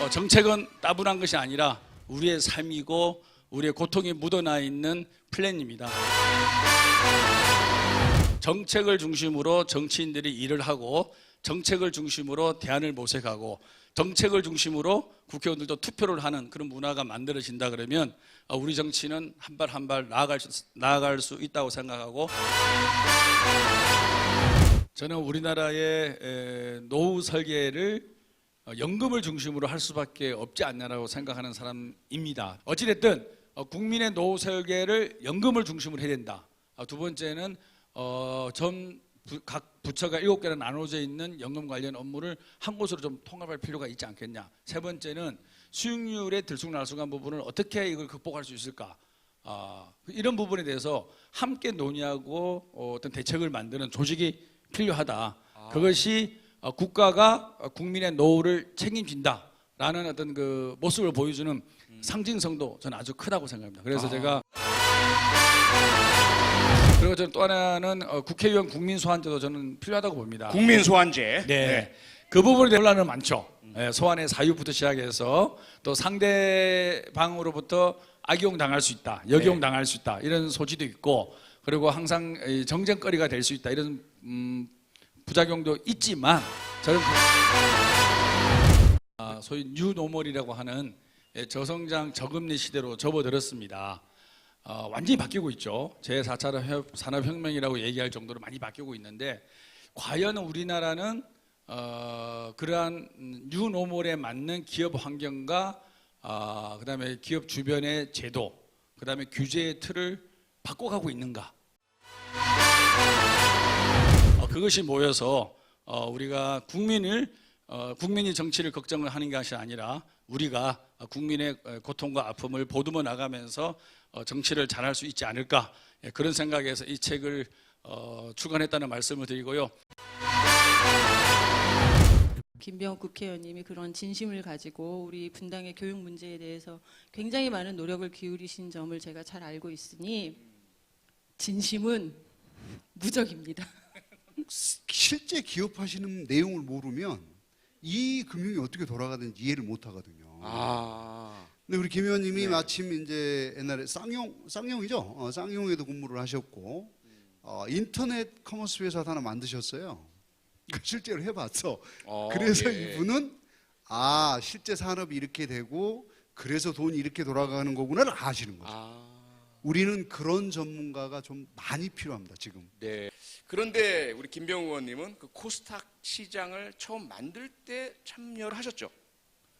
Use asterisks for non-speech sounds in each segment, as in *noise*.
어, 정책은 따분한 것이 아니라 우리의 삶이고 우리의 고통이 묻어나 있는 플랜입니다. 정책을 중심으로 정치인들이 일을 하고 정책을 중심으로 대안을 모색하고 정책을 중심으로 국회의원들도 투표를 하는 그런 문화가 만들어진다 그러면 어, 우리 정치는 한 발 한 발 나아갈 수, 나아갈 수 있다고 생각하고 저는 우리나라의 에, 노후 설계를 어, 연금을 중심으로 할 수밖에 없지 않냐라고 생각하는 사람입니다. 어찌됐든 어, 국민의 노후 설계를 연금을 중심으로 해야 된다. 아, 두 번째는 어, 전 부, 각 부처가 일곱 개나 나눠져 있는 연금 관련 업무를 한 곳으로 좀 통합할 필요가 있지 않겠냐. 세 번째는 수익률의 들쑥날쑥한 부분을 어떻게 이걸 극복할 수 있을까. 아, 이런 부분에 대해서 함께 논의하고 어, 어떤 대책을 만드는 조직이 필요하다. 그것이 어, 국가가 어, 국민의 노후를 책임진다라는 어떤 그 모습을 보여주는 상징성도 저는 아주 크다고 생각합니다. 그래서 제가 그리고 저는 또 하나는 어, 국회의원 국민 소환제도 저는 필요하다고 봅니다. 국민 소환제. 네. 그 부분에 대한 논란은 많죠. 예, 소환의 사유부터 시작해서 또 상대방으로부터 악용 당할 수 있다, 역용 네. 당할 수 있다 이런 소지도 있고 그리고 항상 이 정쟁거리가 될 수 있다 이런 음, 부작용도 있지만 저는 그, 아, 소위 뉴노멀이라고 하는 예, 저성장 저금리 시대로 접어들었습니다. 어, 완전히 바뀌고 있죠. 제4차 산업혁명이라고 얘기할 정도로 많이 바뀌고 있는데 과연 우리나라는 어, 그러한 뉴노멀에 맞는 기업 환경과 어, 그다음에 기업 주변의 제도, 그다음에 규제의 틀을 바꿔가고 있는가? 어, 그것이 모여서 어, 우리가 국민을 어, 국민이 정치를 걱정을 하는 것이 아니라 우리가 국민의 어, 고통과 아픔을 보듬어 나가면서 어, 정치를 잘할 수 있지 않을까 예, 그런 생각에서 이 책을 어, 출간했다는 말씀을 드리고요. 김병욱 국회의원님이 그런 진심을 가지고 우리 분당의 교육 문제에 대해서 굉장히 많은 노력을 기울이신 점을 제가 잘 알고 있으니 진심은 무적입니다. *laughs* 실제 기업하시는 내용을 모르면 이 금융이 어떻게 돌아가는지 이해를 못 하거든요. 아. 근데 우리 김 의원님이 마침 이제 옛날에 쌍용 쌍용이죠. 어, 쌍용에도 근무를 하셨고 어, 인터넷 커머스 회사 하나 만드셨어요. 그 실제로 해봤어. 어, 그래서 예. 이분은 아 실제 산업이 이렇게 되고 그래서 돈이 이렇게 돌아가는 거구나를 아시는 거죠. 아. 우리는 그런 전문가가 좀 많이 필요합니다. 지금. 네. 그런데 우리 김병우 의원님은 그 코스닥 시장을 처음 만들 때 참여를 하셨죠.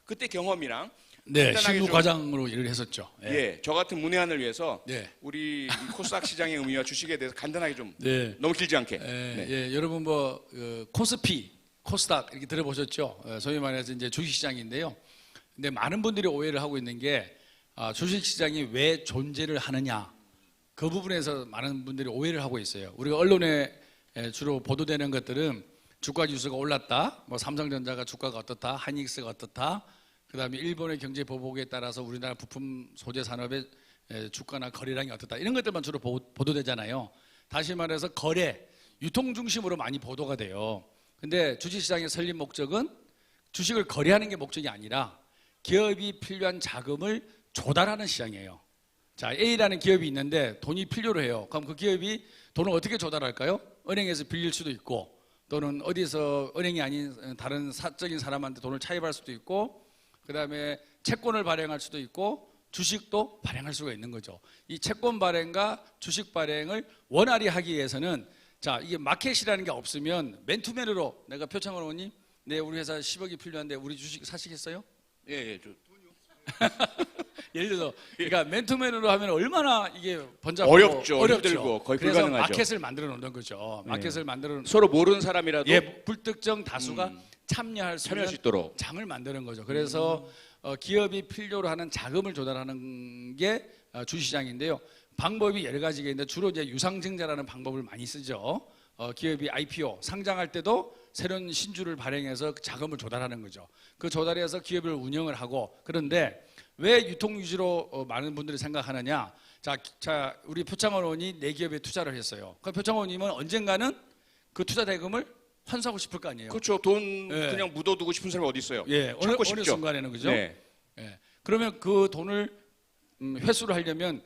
그때 경험이랑 네, 실무 좀- 과장으로 일을 했었죠. 예. 예, 저 같은 문외한을 위해서 네. 우리 이 코스닥 시장의 의미와 주식에 대해서 간단하게 좀 네. 너무 길지 않게. 예, 네. 예, 여러분 뭐 어, 코스피, 코스닥 이렇게 들어보셨죠? 어, 소위 말해서 이제 주식 시장인데요. 근데 많은 분들이 오해를 하고 있는 게 아, 주식시장이 왜 존재를 하느냐 그 부분에서 많은 분들이 오해를 하고 있어요. 우리가 언론에 에, 주로 보도되는 것들은 주가 지수가 올랐다, 뭐 삼성전자가 주가가 어떻다, 하이닉스가 어떻다, 그다음에 일본의 경제 보복에 따라서 우리나라 부품 소재 산업의 에, 주가나 거래량이 어떻다 이런 것들만 주로 보, 보도되잖아요. 다시 말해서 거래, 유통 중심으로 많이 보도가 돼요. 근데 주식시장의 설립 목적은 주식을 거래하는 게 목적이 아니라 기업이 필요한 자금을 조달하는 시장이에요. 자, A라는 기업이 있는데 돈이 필요로 해요. 그럼 그 기업이 돈을 어떻게 조달할까요? 은행에서 빌릴 수도 있고 또는 어디서 은행이 아닌 다른 사적인 사람한테 돈을 차입할 수도 있고 그다음에 채권을 발행할 수도 있고 주식도 발행할 수가 있는 거죠. 이 채권 발행과 주식 발행을 원활히 하기 위해서는 자, 이게 마켓이라는 게 없으면 맨투맨으로 내가 표창원 의원님 네, 우리 회사 10억이 필요한데 우리 주식 사시겠어요? 예, 예. 저, *laughs* 예를 들어서 그러니까 맨투맨으로 하면 얼마나 이게 번잡하고 어렵죠. 힘들고 거의 그래서 불가능하죠. 네. 마켓을 만들어 놓는 거죠. 마켓을 만들어 놓 서로 모르는 사람이라도 예, 불특정 다수가 참여할 수 참여할 있는 수 있도록. 장을 만드는 거죠. 그래서 어, 기업이 필요로 하는 자금을 조달하는 게 어, 주시장인데요. 방법이 여러 가지가 있는데 주로 이제 유상증자라는 방법을 많이 쓰죠. 어, 기업이 IPO 상장할 때도 새로운 신주를 발행해서 그 자금을 조달하는 거죠. 그 조달해서 기업을 운영을 하고 그런데 왜 유통 위주로 어, 많은 분들이 생각하느냐? 자, 기- 자 우리 표창원 의원이 내 기업에 투자를 했어요. 그 표창원 의원님은 언젠가는 그 투자 대금을 환수하고 싶을 거 아니에요. 그렇죠. 돈 예. 그냥 묻어두고 싶은 사람이 어디 있어요? 예, 어느, 어느. 순간에는 그죠? 네. 예. 그러면 그 돈을 음, 회수를 하려면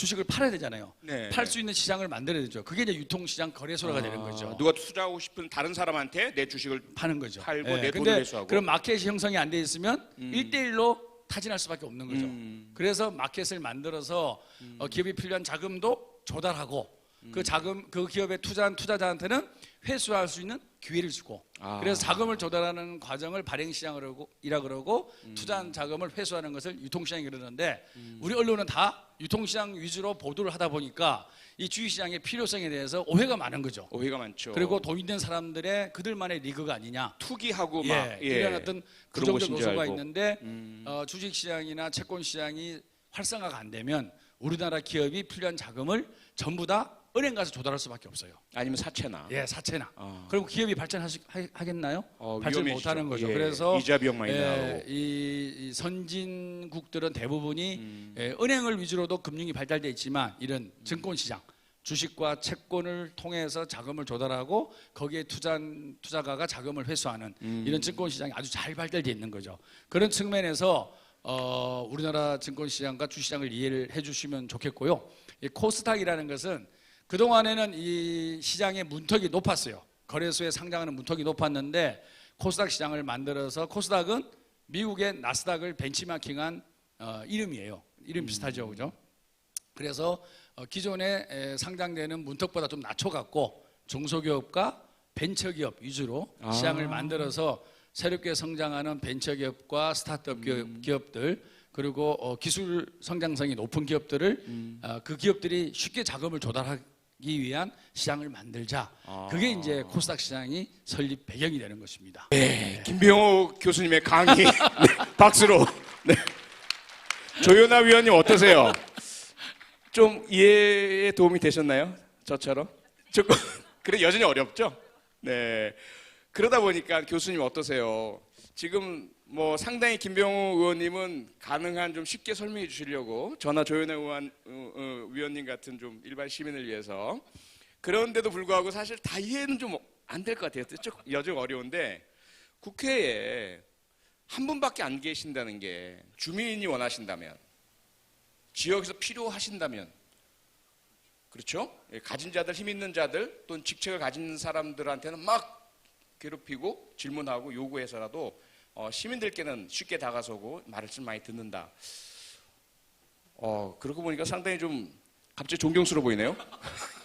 주식을 팔아야 되잖아요. 네. 팔 수 있는 시장을 만들어야 되죠. 그게 이제 유통시장 거래소가 되는 거죠. 아, 누가 투자하고 싶은 다른 사람한테 내 주식을 파는 거죠. 팔고 예, 내 돈을 근데 회수하고. 그런 마켓이 형성이 안 돼 있으면 일 1대1로 타진할 수밖에 없는 거죠. 음. 그래서 마켓을 만들어서 어, 기업이 필요한 자금도 조달하고 음. 그 자금 그 기업에 투자한 투자자한테는 회수할 수 있는 기회를 주고 아. 그래서 자금을 조달하는 과정을 발행 시장이라 그러고 음. 투자한 자금을 회수하는 것을 유통 시장이 그러는데 우리 언론은 다 유통시장 위주로 보도를 하다 보니까 이 주식시장의 필요성에 대해서 오해가 많은 거죠. 오해가 많죠. 그리고 돈 있는 사람들의 그들만의 리그가 아니냐. 투기하고 예, 막 예. 이런 어떤 그런 부정적 요소가 알고. 있는데 음. 어, 주식시장이나 채권시장이 활성화가 안 되면 우리나라 기업이 필요한 자금을 전부 다 은행 가서 조달할 수밖에 없어요. 아니면 사채나. 예, 사채나. 아. 그럼 기업이 발전하겠나요? 어, 발전. 못하는 거죠. 예, 그래서 이자 비용 많이 예, 나오고. 이, 이 선진국들은 대부분이 음. 예, 은행을 위주로도 금융이 발달돼 있지만 이런 증권 시장, 주식과 채권을 통해서 자금을 조달하고 거기에 투자한 투자가가 자금을 회수하는 음. 이런 증권 시장이 아주 잘 발달돼 있는 거죠. 그런 측면에서 어, 우리나라 증권 시장과 주시장을 이해를 해주시면 좋겠고요. 이 코스닥이라는 것은 그 동안에는 이 시장의 문턱이 높았어요. 거래소에 상장하는 문턱이 높았는데 코스닥 시장을 만들어서 코스닥은 미국의 나스닥을 벤치마킹한 어, 이름이에요. 이름 비슷하죠, 그죠? 그래서 어, 기존에 에, 상장되는 문턱보다 좀 낮춰갖고 중소기업과 벤처기업 위주로 아. 시장을 만들어서 새롭게 성장하는 벤처기업과 스타트업 기업, 들 그리고 어, 기술 성장성이 높은 기업들을 어, 그 기업들이 쉽게 자금을 조달하기 위한 시장을 만들자. 그게 이제 코스닥 시장이 설립 배경이 되는 것입니다. 네, 김병호 교수님의 강의 *laughs* 네, 박수로. 네. 조연아 위원님 어떠세요? 좀 이해에 도움이 되셨나요? 저처럼? 조금 *laughs* 그래 여전히 어렵죠? 네. 그러다 보니까 교수님 어떠세요? 지금 뭐 상당히 김병호 의원님은 가능한 좀 쉽게 설명해 주시려고 저나 조연아 의원, 어, 어, 위원님 같은 좀 일반 시민을 위해서 그런데도 불구하고 사실 다 이해는 좀 안 될 것 같아요. 좀 여정 어려운데 국회에 한 분밖에 안 계신다는 게 주민이 원하신다면 지역에서 필요하신다면 그렇죠? 예, 가진 자들 힘 있는 자들 또는 직책을 가진 사람들한테는 막 괴롭히고 질문하고 요구해서라도 어, 시민들께는 쉽게 다가서고 말씀을 많이 듣는다. 어, 그러고 보니까 상당히 좀 갑자기 존경스러워 보이네요. *laughs*